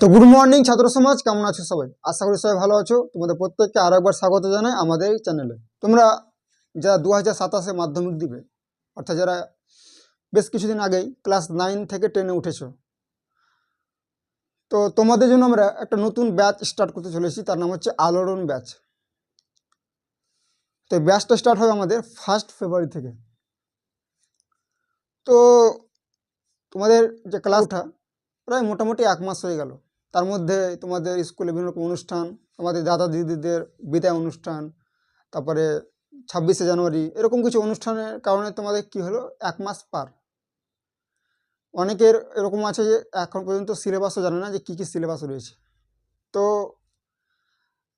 তো good morning ছাত্র সমাজ, কেমন আছো সবাই? আশা করি সবাই ভালো আছো। তোমাদের প্রত্যেককে আরও একবার স্বাগত জানাই আমাদের এই চ্যানেলে। তোমরা যারা দু হাজার সাতাশে মাধ্যমিক দিবে, অর্থাৎ যারা বেশ কিছুদিন আগেই ক্লাস নাইন থেকে টেনে উঠেছো, তো তোমাদের জন্য আমরা একটা নতুন ব্যাচ স্টার্ট করতে চলেছি, তার নাম হচ্ছে আলোড়ন ব্যাচ। তো ব্যাচটা স্টার্ট হবে আমাদের ফার্স্ট ফেব্রুয়ারি থেকে। তো তোমাদের যে ক্লাসটা, প্রায় মোটামুটি এক মাস হয়ে গেল। তার মধ্যে তোমাদের স্কুলে বিভিন্ন রকম অনুষ্ঠান তোমাদের দাদা দিদিদের বিদায় অনুষ্ঠান, তারপরে ছাব্বিশে জানুয়ারি, এরকম কিছু অনুষ্ঠানের কারণে তোমাদের কি হলো? এক মাস পার। অনেকের এরকম আছে যে এখন পর্যন্ত সিলেবাসও জানে না যে কী কী সিলেবাস রয়েছে। তো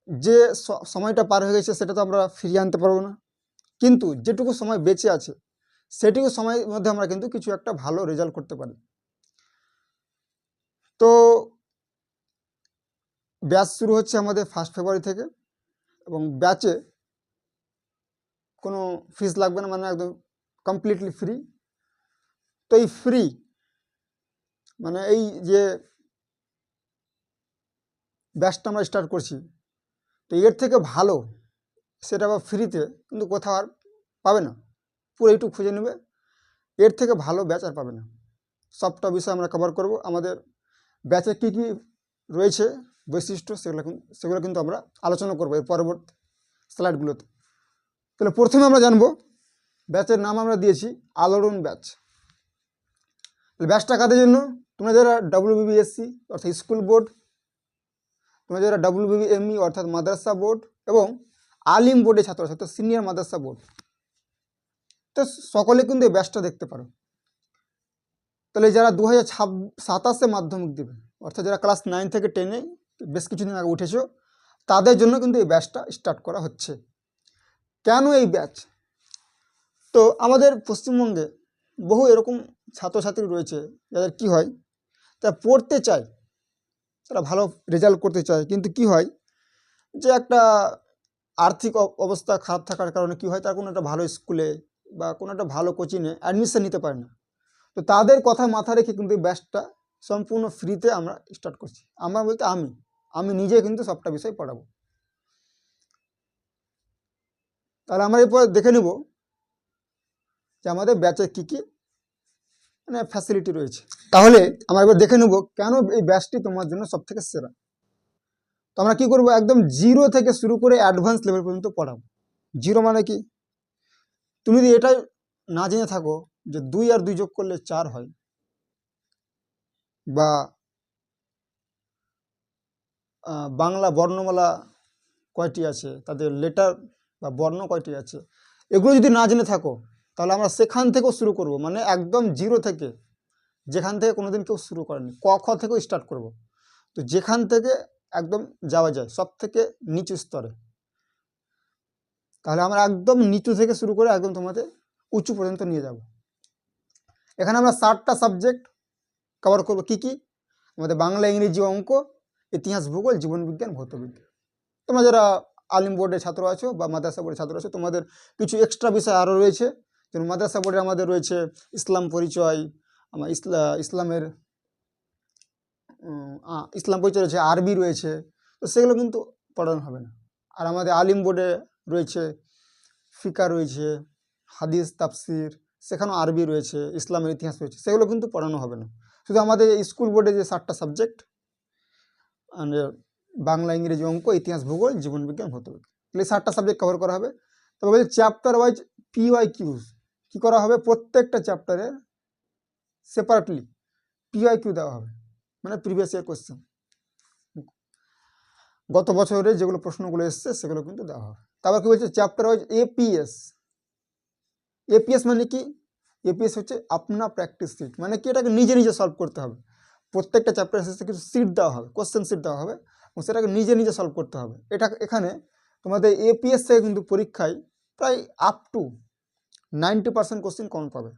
যে সময়টা পার হয়ে গেছে সেটা তো আমরা ফিরিয়ে আনতে পারব না। কিন্তু যেটুকু সময় বেঁচে আছে, সেটুকু সময়ের মধ্যে আমরা কিন্তু কিছু একটা ভালো রেজাল্ট করতে পারি। তো ব্যাচ শুরু হচ্ছে আমাদের ফার্স্ট ফেব্রুয়ারি থেকে এবং ব্যাচে কোনো ফিস লাগবে না মানে একদম কমপ্লিটলি ফ্রি তো এই ফ্রি মানে এই যে ব্যাচটা আমরা স্টার্ট করছি, তো এর থেকে ভালো সেটা আবার ফ্রিতে কিন্তু কোথাও আর পাবে না। পুরো একটু খুঁজে নেবে, এর থেকে ভালো ব্যাচ আর পাবে না। সবটা বিষয় আমরা কভার করব। আমাদের ব্যাচে কী কী রয়েছে বৈশিষ্ট্য সেগুলো সেগুলো কিন্তু আমরা আলোচনা করব এর পরবর্তী স্লাইডগুলোতে তাহলে প্রথমে আমরা জানব, ব্যাচের নাম আমরা দিয়েছি আলোড়ন ব্যাচ। তাহলে ব্যাচটা কাদের জন্য? তোমরা যারা ডাব্লিউবিবিএসসি অর্থাৎ স্কুল বোর্ড তোমরা যারা ডাব্লিউবিবিএমই অর্থাৎ মাদ্রাসা বোর্ড, এবং আলিম বোর্ডের ছাত্র, অর্থাৎ সিনিয়র মাদ্রাসা বোর্ড। তো সকলে কিন্তু এই ব্যাচটা দেখতে পারো। তাহলে যারা দু হাজার সাতাশে মাধ্যমিক দেবে, অর্থাৎ যারা ক্লাস নাইন থেকে টেনে বেশ কিছুদিন আগে উঠেছো, তাদের জন্য কিন্তু এই ব্যাচটা স্টার্ট করা হচ্ছে। কেন এই ব্যাচ তো আমাদের পশ্চিমবঙ্গে বহু এরকম ছাত্রছাত্রী রয়েছে, যাদের কি হয়, তারা পড়তে চায়, তারা ভালো রেজাল্ট করতে চায়, কিন্তু কি হয়, যে একটা আর্থিক অবস্থা খারাপ থাকার কারণে কি হয়, তার কোনো একটা ভালো স্কুলে বা কোনো একটা ভালো কোচিংয়ে অ্যাডমিশন নিতে পারে না। তো তাদের কথা মাথা রেখে কিন্তু ব্যাচটা সম্পূর্ণ ফ্রিতে আমরা স্টার্ট করছি। আমরা বলতে আমি। আমি নিজে কিন্তু সবটা বিষয় পড়াবো। তাহলে আমরা এরপর দেখে নেব যে আমাদের ব্যাচে কী কী মানে ফ্যাসিলিটি রয়েছে। তাহলে আমরা এবার দেখে নেব কেন এই ব্যাচটি তোমার জন্য সব থেকে সেরা। তো আমরা কী করব, একদম জিরো থেকে শুরু করে অ্যাডভান্স লেভেল পর্যন্ত পড়াবো। জিরো মানে কি? তুমি যদি এটাই না জেনে থাকো যে দুই আর দুই যোগ করলে চার হয়, বা বাংলা বর্ণমালা কয়টি আছে? তাদের লেটার বা বর্ণ কয়টি আছে? এগুলো যদি না জেনে থাকো, তাহলে আমরা সেখান থেকেও শুরু করব। মানে একদম জিরো থেকে, যেখান থেকে কোনোদিন কেউ শুরু করেনি, ক, খ থেকেও স্টার্ট করব। তো যেখান থেকে একদম যাওয়া যায় সব থেকে নিচু স্তরে। তাহলে আমরা একদম নিচু থেকে শুরু করে একদম তোমাদের উঁচু পর্যন্ত নিয়ে যাব। এখানে আমরা ষাটটা সাবজেক্ট কভার করব। কি কি? আমাদের বাংলা, ইংরেজি অঙ্ক ইতিহাস ভূগোল, জীবনবিজ্ঞান ভৌতবিজ্ঞান তোমরা যারা আলিম বোর্ডের ছাত্র আছো বা মাদ্রাসা বোর্ডের ছাত্র আছো, তোমাদের কিছু এক্সট্রা বিষয় আরও রয়েছে। যেমন মাদ্রাসা বোর্ডে আমাদের রয়েছে ইসলাম পরিচয় আমার ইসলা, ইসলামের ইসলাম পরিচয় রয়েছে, আরবি রয়েছে। তো সেগুলো কিন্তু পড়ানো হবে না। আর আমাদের আলিম বোর্ডে রয়েছে ফিকা রয়েছে, হাদিস, তাফসির, সেখানেও আরবি রয়েছে, ইসলামের ইতিহাস রয়েছে, সেগুলো কিন্তু পড়ানো হবে না। শুধু আমাদের স্কুল বোর্ডে যে সাতটা সাবজেক্ট বাংলা, ইংরেজি অঙ্ক, ইতিহাস, ভূগোল, জীবনবিজ্ঞান, ভৌতবিজ্ঞান। এই সাতটা সাবজেক্ট কভার করা হবে। তবে বলছে chapter wise P Y Qs কী করা হবে? প্রত্যেকটা চ্যাপ্টারে সেপারেটলি পি ওয়াই কিউ দেওয়া হবে। মানে প্রিভিয়াস ইয়ার কোয়েশ্চেন গত বছরে যেগুলো প্রশ্নগুলো এসছে, সেগুলো কিন্তু দেওয়া হবে। তারপর কি বলছে? চ্যাপ্টার ওয়াইজ এপিএস এপিএস মানে কি? এপিএস হচ্ছে আপনা প্র্যাকটিস সিট মানে কি? এটাকে নিজে নিজে সলভ করতে হবে। প্রত্যেকটা চ্যাপ্টার শেষে কিছু সিট দেওয়া হবে কোশ্চেন সিট দেওয়া হবে এবং সেটাকে নিজে নিজে সলভ করতে হবে। এটা এখানে তোমাদের এপিএস থেকে কিন্তু পরীক্ষায় প্রায় up to ninety percent question কম পাবে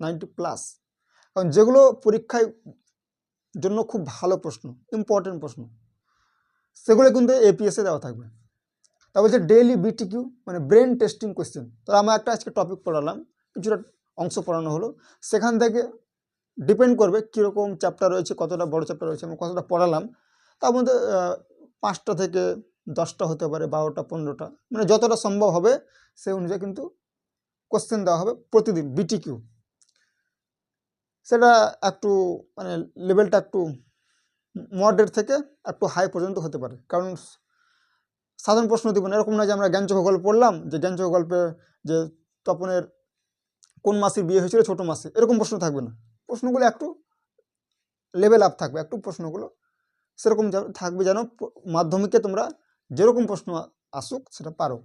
নাইনটি প্লাস কারণ যেগুলো পরীক্ষায় জন্য খুব ভালো প্রশ্ন ইম্পর্টেন্ট প্রশ্ন, সেগুলো কিন্তু এপিএসে দেওয়া থাকবে। তা বলছে ডেইলি বিটিকিউ মানে ব্রেন টেস্টিং কোয়েশ্চেন তো আমরা একটা আজকে টপিক পড়ালাম, কিছুটা অংশ পড়ানো হলো। সেখান থেকে ডিপেন্ড করবে কীরকম চ্যাপ্টার রয়েছে, কতটা বড় চ্যাপ্টার রয়েছে এবং কতটা পড়ালাম। তার মধ্যে পাঁচটা থেকে দশটা হতে পারে, বারোটা, পনেরোটা। মানে যতটা সম্ভব হবে সেই অনুযায়ী কিন্তু কোশ্চেন দেওয়া হবে প্রতিদিন বিটি কিউ সেটা একটু মানে লেভেলটা একটু মডারেট থেকে একটু হাই পর্যন্ত হতে পারে। কারণ সাধারণ প্রশ্ন দিব না, এরকম না যে আমরা জ্ঞানচক গল্প পড়লাম, যে জ্ঞানচক গল্পে যে তপনের কোন মাসে বিয়ে হয়েছিল, ছোট মাসে, এরকম প্রশ্ন থাকবে না। প্রশ্নগুলো একটু লেভেল আপ থাকবে, একটু প্রশ্নগুলো সেরকম থাকবে যেন মাধ্যমিকে তোমরা যেরকম প্রশ্ন আসুক সেটা পারো।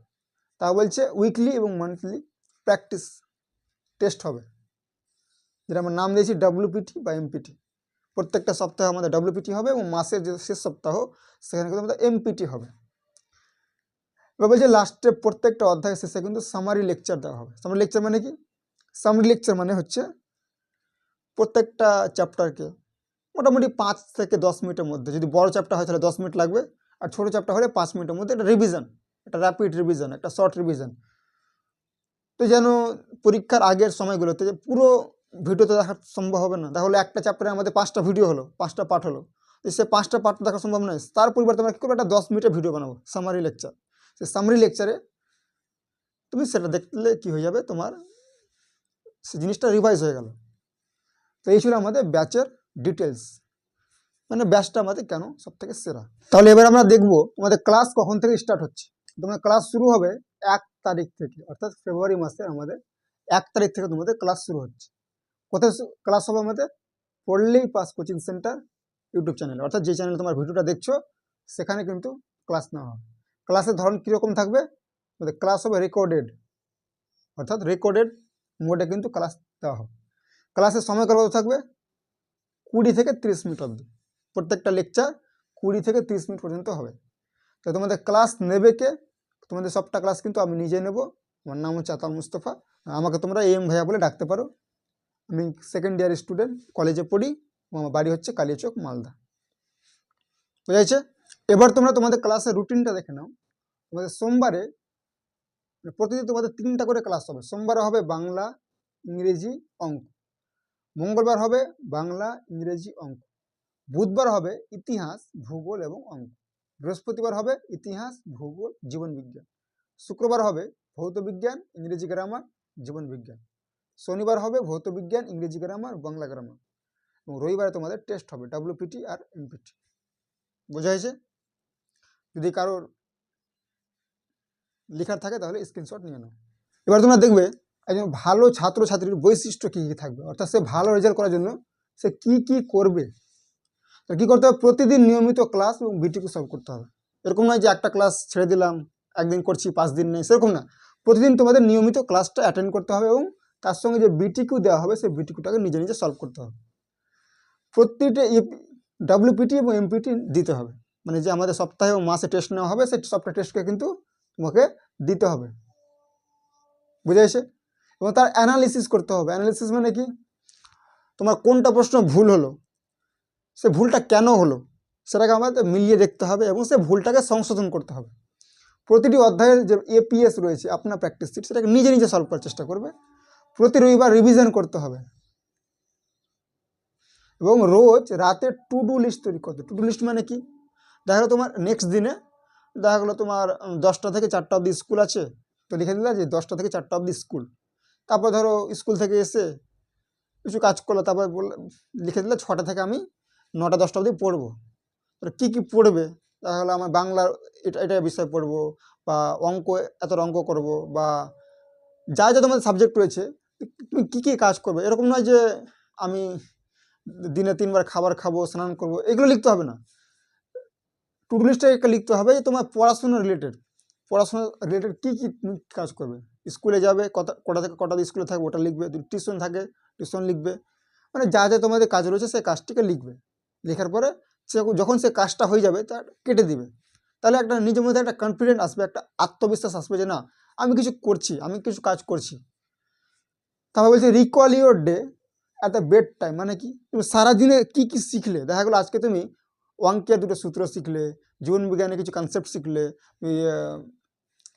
তা বলছে উইকলি এবং মান্থলি প্র্যাকটিস টেস্ট হবে। যেটা আমরা নাম দিয়েছি ডাব্লিউপিটি বা এমপিটি প্রত্যেকটা সপ্তাহে আমাদের ডাব্লিউপিটি হবে এবং মাসের যে শেষ সপ্তাহ সেখানে কিন্তু আমাদের এমপিটি হবে। এবার বলছে লাস্টে প্রত্যেকটা অধ্যায় শেষে কিন্তু সামারি লেকচার দেওয়া হবে। সামারি লেকচার মানে কি? সামারি লেকচার মানে হচ্ছে প্রত্যেকটা চ্যাপ্টারকে মোটামুটি পাঁচ থেকে দশ মিনিটের মধ্যে। যদি বড় চ্যাপ্টার হয় তাহলে দশ মিনিট লাগবে, আর ছোটো চ্যাপ্টার হলে পাঁচ মিনিটের মধ্যে। একটা রিভিশন একটা র্যাপিড রিভিশন একটা শর্ট রিভিশন তো যেন পরীক্ষার আগের সময়গুলোতে যে পুরো ভিডিওতে দেখা সম্ভব হবে না, তাহলে একটা চ্যাপ্টারে আমাদের পাঁচটা ভিডিও হলো, পাঁচটা পার্ট হলো। তো সে পাঁচটা পার্ট দেখা সম্ভব নয়, তার পরিবর্তে আমরা কী করব? একটা দশ মিনিটের ভিডিও বানাবো সামারি লেকচার সে সামারি লেকচারে তুমি সেটা দেখলে কি হয়ে যাবে? তোমার সে জিনিসটা রিভাইজ হয়ে গেল। তো এই ছিল আমাদের ব্যাচের ডিটেলস মানে ব্যাচটা আমাদের কেন সব থেকে সেরা? তাহলে এবার আমরা দেখব আমাদের ক্লাস কখন থেকে স্টার্ট হচ্ছে। তোমাদের ক্লাস শুরু হবে এক তারিখ থেকে, অর্থাৎ ফেব্রুয়ারি মাসে আমাদের এক তারিখ থেকে তোমাদের ক্লাস শুরু হচ্ছে। কোথায় ক্লাস হবে আমাদের? পড়লেই পাস কোচিং সেন্টার ইউটিউব চ্যানেলে অর্থাৎ যে চ্যানেলে তোমার ভিডিওটা দেখছ, সেখানে কিন্তু ক্লাস নেওয়া হবে। ক্লাসের ধরন কীরকম থাকবে? ক্লাস হবে রেকর্ডেড অর্থাৎ রেকর্ডেড মোডে কিন্তু ক্লাস দেওয়া হবে। ক্লাসের সময়কাল কত থাকবে? কুড়ি থেকে তিরিশ মিনিট অবধি। প্রত্যেকটা লেকচার কুড়ি থেকে তিরিশ মিনিট পর্যন্ত হবে। তো তোমাদের ক্লাস নেবে কে? তোমাদের সবটা ক্লাস কিন্তু আমি নিজে নেব। আমার নাম হচ্ছে আতাল মুস্তফা। আমাকে তোমরা এম ভাইয়া বলে ডাকতে পারো। আমি সেকেন্ড ইয়ার স্টুডেন্ট কলেজে পড়ি। আমার বাড়ি হচ্ছে কালিয়াচক মালদা। বুঝা যাচ্ছে এবার তোমরা তোমাদের ক্লাসের রুটিনটা দেখে নাও। তোমাদের সোমবারে মানে প্রতিদিন তোমাদের তিনটা করে ক্লাস হবে। সোমবারে হবে বাংলা, ইংরেজি, অঙ্ক। মঙ্গলবার হবে বাংলা ইংরেজি অঙ্ক। বুধবার হবে ইতিহাস, ভূগোল এবং অঙ্ক। বৃহস্পতিবার হবে ইতিহাস, ভূগোল জীবন বিজ্ঞান শুক্রবার হবে ভৌত বিজ্ঞান ইংরেজি গ্রামার জীবন বিজ্ঞান শনিবার হবে ভৌত বিজ্ঞান ইংরেজি গ্রামার বাংলা গ্রামার এবং রবিবারে তোমাদের টেস্ট হবে ডাব্লিউপিটি আর এমপিটি বোঝা হয়েছে? যদি কারোর লেখার থাকে তাহলে স্ক্রিনশট নিয়ে নাও। এবার তোমরা দেখবে একজন ভালো ছাত্রছাত্রীর বৈশিষ্ট্য কী কী থাকবে? অর্থাৎ সে ভালো রেজাল্ট করার জন্য সে কি কি করবে? তো কী করতে হবে? প্রতিদিন নিয়মিত ক্লাস এবং বিটিকে সলভ করতে হবে। এরকম নয় যে একটা ক্লাস ছেড়ে দিলাম, একদিন করছি, পাঁচ দিন নেই, সেরকম না। প্রতিদিন তোমাদের নিয়মিত ক্লাসটা অ্যাটেন্ড করতে হবে এবং তার সঙ্গে যে বিটিকিউ দেওয়া হবে, সেই বিটিকিউটাকে নিজে নিজে সলভ করতে হবে। প্রতিটা ডাব্লিউপিটি এবং এমপিটি দিতে হবে। মানে যে আমাদের সপ্তাহে ও মাসে টেস্ট নেওয়া হবে, সেই সবটা টেস্টকে কিন্তু তোমাকে দিতে হবে। বুঝে এবং তার অ্যানালিসিস করতে হবে। অ্যানালিসিস মানে কি? তোমার কোনটা প্রশ্ন ভুল হলো, সে ভুলটা কেন হলো, সেটাকে আমাদের মিলিয়ে দেখতে হবে এবং সে ভুলটাকে সংশোধন করতে হবে। প্রতিটি অধ্যায়ের যে এপিএস রয়েছে, আপনার প্র্যাকটিস সিট সেটাকে নিজে নিজে সলভ করার চেষ্টা করবে। প্রতি রবিবার রিভিশন করতে হবে। এবং রোজ রাতে টু ডু লিস্ট তৈরি করতে টু ডু লিস্ট মানে কি? দেখা গেলো তোমার নেক্সট দিনে, দেখা গেলো তোমার দশটা থেকে চারটা অবধি স্কুল আছে, তো লিখে দিলা যে দশটা থেকে চারটা অবধি স্কুল তারপর ধরো স্কুল থেকে এসে কিছু কাজ করল, তারপর লিখে দিলে, ছটা থেকে আমি নটা, দশটা অবধি পড়ব। কী কী পড়বে? তাহলে আমার বাংলার এটা এটা বিষয় পড়ব বা অঙ্ক, এত অঙ্ক করব বা যা যা তোমাদের সাবজেক্ট রয়েছে, তুমি কী কী কাজ করবে? এরকম নয় যে আমি দিনে তিনবার খাবার খাব, স্নান করব, এগুলো লিখতে হবে না। টু লিখতে হবে যে তোমার পড়াশোনা রিলেটেড পড়াশোনা রিলেটেড কী কী কাজ করবে? স্কুলে যাবে কটা কটা থেকে কটা স্কুলে থাকবে ওটা লিখবে যদি টিউশন থাকে টিউশন লিখবে। মানে যা যা তোমাদের কাজ রয়েছে সেই কাজটিকে লিখবে। লেখার পরে সে যখন সে কাজটা হয়ে যাবে তার কেটে দিবে। তাহলে একটা নিজের মধ্যে একটা কনফিডেন্ট আসবে একটা আত্মবিশ্বাস আসবে যে না আমি কিছু করছি আমি কিছু কাজ করছি। তারপর বলছে recall your day at the bed time মানে কি? তুমি সারাদিনে কী কী শিখলে? দেখা গেলো আজকে তুমি অঙ্কের দুটো সূত্র শিখলে জীবন বিজ্ঞানে কিছু কনসেপ্ট শিখলে আহ,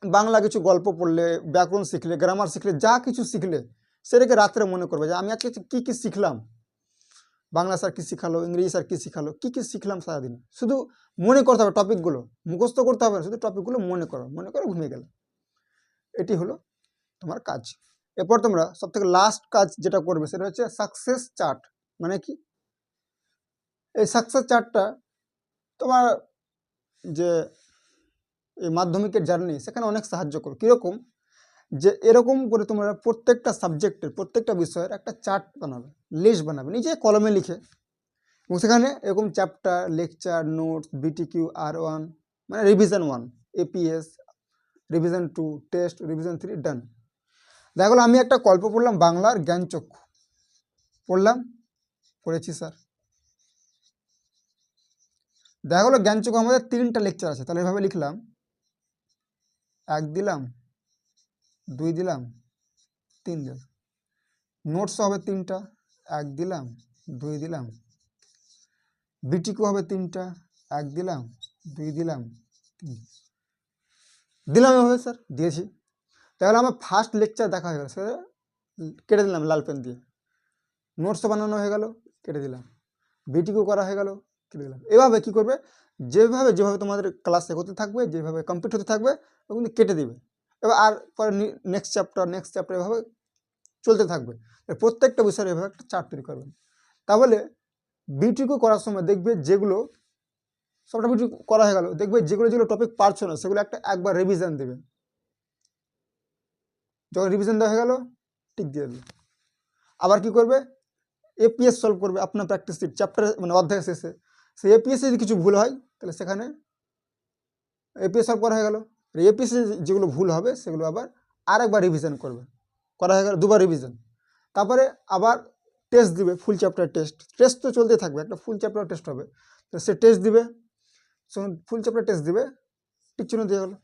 বাংলা কিছু গল্প পড়লে, ব্যাকরণ শিখলে গ্রামার শিখলে, যা কিছু শিখলে, সেটাকে রাত্রে মনে করবে যে আমি আজকে কী কী শিখলাম? বাংলা স্যার কী শিখালো? ইংরেজি স্যার কী শিখালো? কী কী শিখলাম সারাদিন? শুধু মনে করতে হবে টপিকগুলো, মুখস্থ করতে হবে না, শুধু টপিকগুলো মনে করো, মনে করে ঘুমিয়ে গেলে। এটি হলো তোমার কাজ। এরপর তোমরা সব থেকে লাস্ট কাজ যেটা করবে, সেটা হচ্ছে সাকসেস চার্ট মানে কি? এই সাকসেস চার্টটা তোমার যে এই মাধ্যমিকের জার্নি সেখানে অনেক সাহায্য করো। কীরকম? যে এরকম করে তোমরা প্রত্যেকটা সাবজেক্টের প্রত্যেকটা বিষয়ের একটা চার্ট বানাবে লিস্ট বানাবে, নিজে কলমে লিখে। এবং সেখানে এরকম চ্যাপ্টার লেকচার নোটস বিটিকিউ আর ওয়ান মানে revision one APS revision two test revision three done দেখা গেলো, আমি একটা গল্প পড়লাম বাংলার জ্ঞানচক্ষু। পড়লাম? পড়েছি স্যার দেখা গেলো, জ্ঞানচক্ষু আমাদের তিনটা লেকচার আছে, তাহলে এভাবে লিখলাম। এক দিলাম, দুই দিলাম, তিন দিলাম। নোটস হবে তিনটা, এক দিলাম, দুই দিলাম। বিটিকু হবে তিনটা, এক দিলাম, দুই দিলাম, তিন দিলাম। এভাবে স্যার, দিয়েছি। তাহলে আমার ফার্স্ট লেকচার দেখা হয়ে গেল। স্যার কেটে দিলাম লাল পেন দিয়ে। নোটসও বানানো হয়ে গেল, কেটে দিলাম। বিটিকু করা হয়ে গেল, কেটে দিলাম। এভাবে কি করবে? যেভাবে যেভাবে তোমাদের ক্লাস এগোতে থাকবে, যেভাবে কমপ্লিট হতে থাকবে, ওগুলো কেটে দিবে। এবার আর পরে নেক্সট চ্যাপ্টার নেক্সট চ্যাপ্টার এভাবে চলতে থাকবে। প্রত্যেকটা বিষয়ের এভাবে একটা চার্ট তৈরি করবেন। তাহলে বিটিকু করার সময় দেখবে যেগুলো, সবটা বিটি করা হয়ে গেল, দেখবে যেগুলো যেগুলো টপিক পারছ না, সেগুলো একটা একবার রিভিশন দেবে। যখন রিভিশন দেওয়া হয়ে গেল টিক দিয়ে দিল আবার কি করবে? এপিএস সলভ করবে, আপনার প্র্যাকটিস চ্যাপ্টার মানে অধ্যায় শেষে। সেই এপিএসে যদি কিছু ভুল হয় তাহলে সেখানে এপিএস সলভ করা হয়ে গেল। এপিএসে যেগুলো ভুল হবে, সেগুলো আবার আরেকবার রিভিশন করবে। করা হয়ে গেল, দুবার রিভিশন তারপরে আবার টেস্ট দিবে ফুল চ্যাপ্টার টেস্ট টেস্ট তো চলতে থাকবে, একটা ফুল চ্যাপ্টার টেস্ট হবে। তো সে টেস্ট দিবে ফুল চ্যাপ্টার টেস্ট দিবে টিক চিহ্ন দিয়ে গেলো।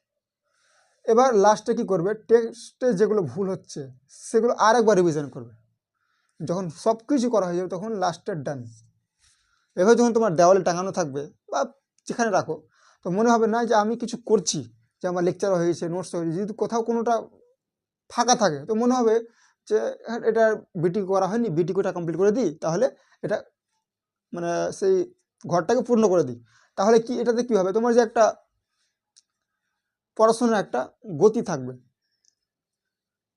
এবার লাস্টে কি করবে টেস্টে যেগুলো ভুল হচ্ছে, সেগুলো আরেকবার রিভিশন করবে। যখন সব কিছু করা হয়ে যাবে, তখন লাস্টের ডান এভাবে যখন তোমার দেওয়ালে টাঙানো থাকবে বা যেখানে রাখো। তো মনে হবে না যে আমি কিছু করছি যে আমার লেকচার হয়েছে নোটস হয়েছে যদি কোথাও কোনোটা ফাঁকা থাকে তো মনে হবে যে হ্যাঁ, এটা বিটি করা হয়নি বিটিকুটা কমপ্লিট করে দিই তাহলে এটা মানে সেই ঘরটাকে পূর্ণ করে দিই। তাহলে কি এটাতে কী হবে? তোমার যে একটা পড়াশোনার একটা গতি থাকবে।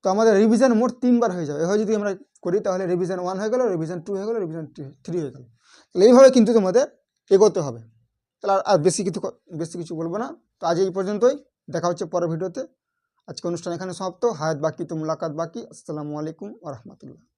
তো আমাদের রিভিশন মোট তিনবার হয়ে যাবে। এভাবে যদি আমরা করি তাহলে রিভিশন ওয়ান হয়ে গেলো রিভিশন টু হয়ে গেলো রিভিশন থ্রি হয়ে গেলো। তাহলে এইভাবে কিন্তু তোমাদের এগোতে হবে। তাহলে আর- বেশি কিছু বেশি কিছু বলব না। তো আজ এই পর্যন্তই। দেখা হচ্ছে পরের ভিডিওতে। আজকে অনুষ্ঠান এখানে সমাপ্ত। হায়াত বাকি তো মুলাকাত বাকি। আসসালামু আলাইকুম রহমতুল্লাহ।